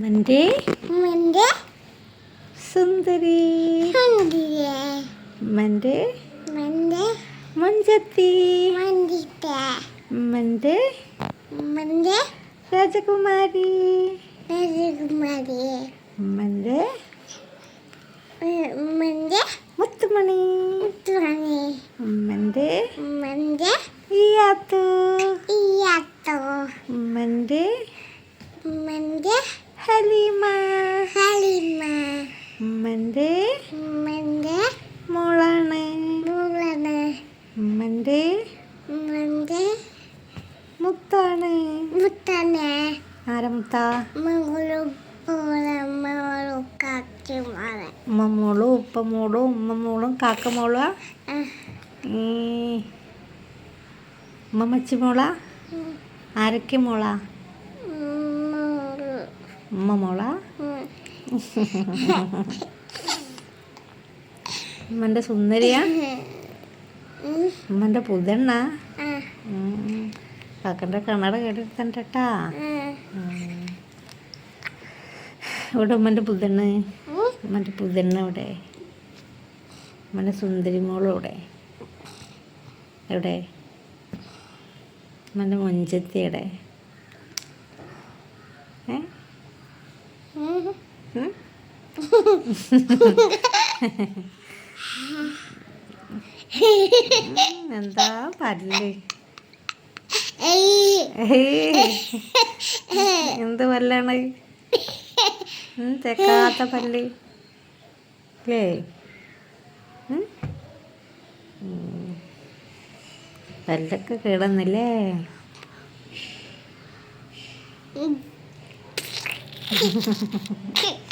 മന്റെ മന്റെ സുന്ദരി. മന്റെ മന്റെ മുഞ്ചത്തി മന്റെ മന്റെ രാജകുമാരി. രാജകുമാരിയെ മന്റെ മന്റെ മുത്തുമണി. മുത്തുറാണി മന്റെ മന്റെ ഇയാത്തു ഇയാത്തോ മന്റെ മന്റെ ഹലീമ. ഹലീമ. മോളാണ്. മുത്താണ്. ഉമ്മമോളും ഉപ്പമോളും ഉമ്മമോളും കാക്കമോളാ ഉമ്മമ്മച്ചി മോളാ? ആരൊക്കെ മോളു? ഉമ്മ മോള? ഉമ്മന്റെ സുന്ദരിയ? ഉമ്മന്റെ പുതണ്ണ? കാക്കന്റെ കണ്ണട കേട്ടിരുത്തണ്ടാ ഇവിടെ ഉമ്മന്റെ പുതണ്ണ്? ഉമ്മന്റെ പുതണ്ണ ഇവിടെ ഉമ്മന്റെ സുന്ദരി മോൾ ഇവിടെ എവിടെ? ഉമ്മന്റെ മുഞ്ചത്തിയുടെ ഏ? എന്താ പല്ല്. എന്ത് പല്ലാണ്? തെക്കാത്ത പല്ല്. ഉം. പല്ലൊക്കെ കിടന്നില്ലേ? って。